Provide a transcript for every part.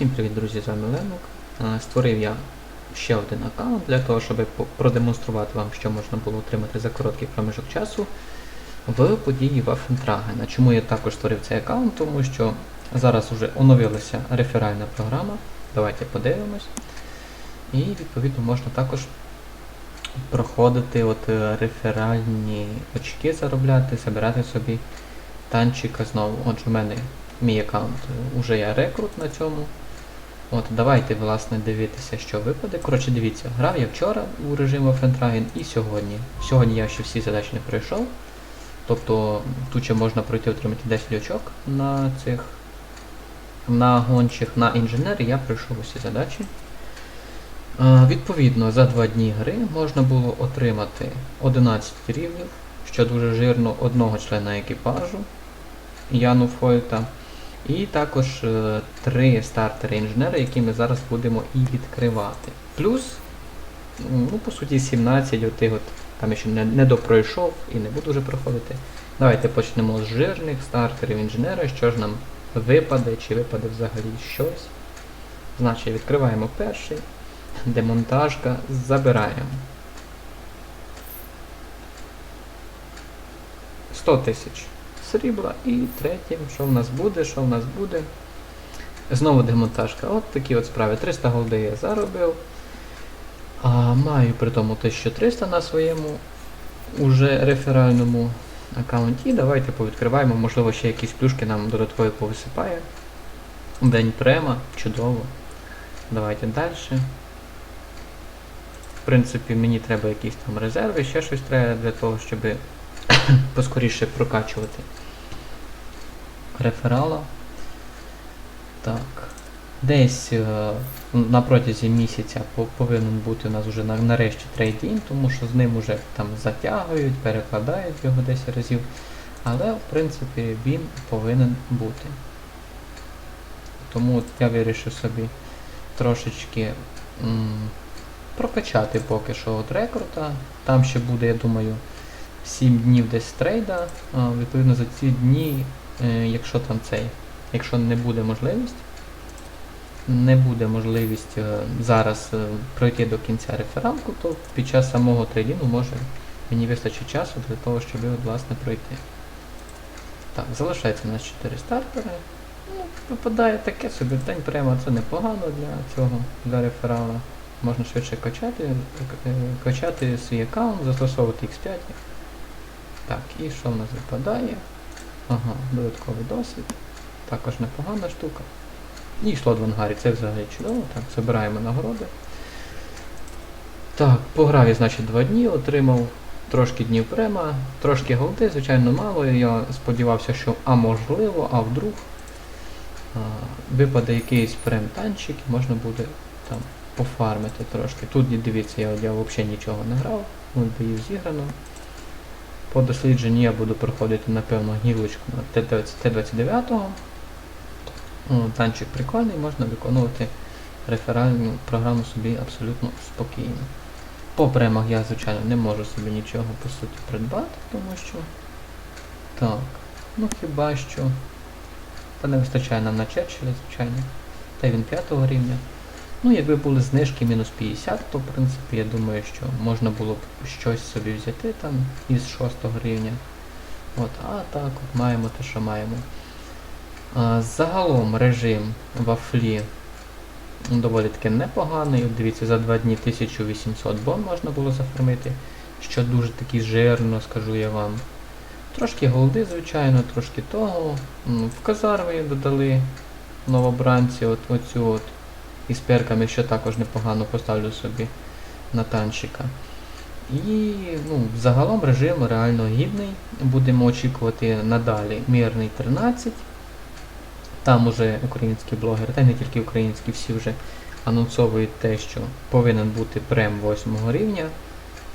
Всім привіт, друзі, з вами Ленок. Створив я ще один аккаунт для того, щоб продемонструвати вам, що можна було отримати за короткий проміжок часу в події Waffentragen. Чому я також створив цей аккаунт? Тому що зараз вже оновилася реферальна програма. Давайте подивимось. І відповідно можна також проходити от е, реферальні очки заробляти, забирати собі танчика знову. Отже, в мене мій аккаунт е, уже я рекрут на цьому. От, давайте, власне, дивитися, що випаде. Коротше, дивіться, грав я вчора у режим Waffentragen і сьогодні. Сьогодні я ще всі задачі не пройшов. Тобто тут ще можна пройти отримати 10 очок на цих на гончих, на інженері я пройшов усі задачі. Е, відповідно, за 2 дні гри можна було отримати 11 рівнів, що дуже жирно одного члена екіпажу Яну Фойта. І також е, три стартери інженери, які ми зараз будемо і відкривати. Плюс, ну, по суті, 17 отих от, там ще не, не допройшов і не буду вже проходити. Давайте почнемо з жирних стартерів інженера, що ж нам випаде, чи випаде взагалі щось. Значить, відкриваємо перший. Демонтажка забираємо. 100 тисяч срібла і третім, що в нас буде, що в нас буде. Знову демонтажка. От такі от справи. 300 голди я заробив. А, маю при тому 1300 на своєму уже реферальному аккаунті. Давайте повідкриваємо, можливо, ще якісь плюшки нам додатково повисипає. День према, чудово. Давайте далі. В принципі, мені треба якісь там резерви, ще щось треба для того, щоб поскоріше прокачувати реферала. Так. Десь е, на протязі місяця повинен бути у нас вже нарешті трейдін, тому що з ним вже там затягують, перекладають його 10 разів. Але в принципі він повинен бути. Тому я вирішив собі трошечки м, прокачати поки що от рекрута. Там ще буде, я думаю, 7 днів десь трейда. А, відповідно за ці дні, якщо там цей, якщо не буде можливість, не буде можливість е, зараз е, пройти до кінця рефералку, то під час самого трейдіну може мені вистачить часу для того, щоб його власне пройти. Так, залишається у нас 4 стартери. Ну, випадає таке собі день прямо, це непогано для цього, для реферала. Можна швидше качати, е, качати свій аккаунт, застосовувати X5. Так, і що в нас випадає? Ага, додатковий досвід. Також непогана штука. І йшло в ангарі, це взагалі чудово. Так, забираємо нагороди. Так, пограв я, значить, два дні, отримав трошки днів према, трошки голди, звичайно, мало. Я сподівався, що а можливо, а вдруг а, випаде якийсь прем-танчик і можна буде там пофармити трошки. Тут дивіться, я, я взагалі нічого не грав, нуль боїв зіграно. По дослідженню я буду проходити, напевно, гілочку на Т-29. Танчик прикольний, можна виконувати реферальну програму собі абсолютно спокійно. По премах я, звичайно, не можу собі нічого по суті придбати, тому що. Так, ну хіба що. Та не вистачає нам на Черчилля, звичайно. Та він 5 рівня. Ну, якби були знижки мінус 50, то в принципі я думаю, що можна було б щось собі взяти там із 6 рівня. От, а так, от маємо те, що маємо. А, загалом режим вафлі доволі таки непоганий. Дивіться, за 2 дні 1800 бон можна було зафармити, що дуже таки жирно, скажу я вам. Трошки голди, звичайно, трошки того. В казармі додали новобранці от, оцю от із перками, що також непогано поставлю собі на танчика. І ну, загалом режим реально гідний. Будемо очікувати надалі мірний 13. Там уже українські блогери, та не тільки українські, всі вже анонсовують те, що повинен бути прем 8 рівня,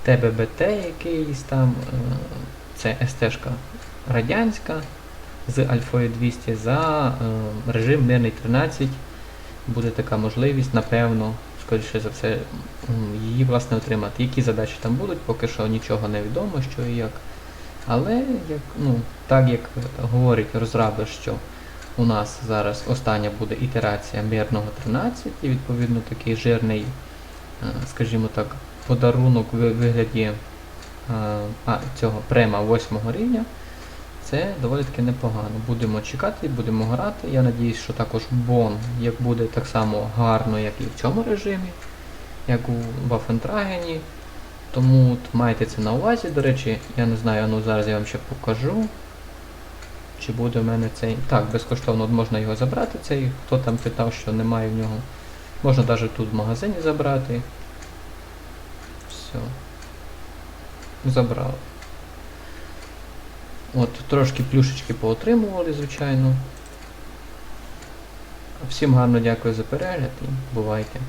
ТББТ якийсь там, е, це СТ-шка радянська з Альфою 200 за е, режим мирний 13 буде така можливість, напевно, скоріше за все, її власне отримати. Які задачі там будуть, поки що нічого не відомо, що і як. Але як, ну, так як говорять розраби, що У нас зараз остання буде ітерація мирного 13, і відповідно такий жирний, е, скажімо так, подарунок в вигляді е, а, цього према 8 рівня. Це доволі таки непогано. Будемо чекати, будемо грати. Я надіюсь, що також бон як буде так само гарно, як і в цьому режимі, як у Вафентрагені. Тому майте це на увазі, до речі, я не знаю, ну зараз я вам ще покажу. Чи буде в мене цей. Так, безкоштовно можна його забрати, цей, хто там питав, що немає в нього. Можна навіть тут в магазині забрати. Все. Забрали. От, трошки плюшечки поотримували, звичайно. Всім гарно дякую за перегляд і бувайте.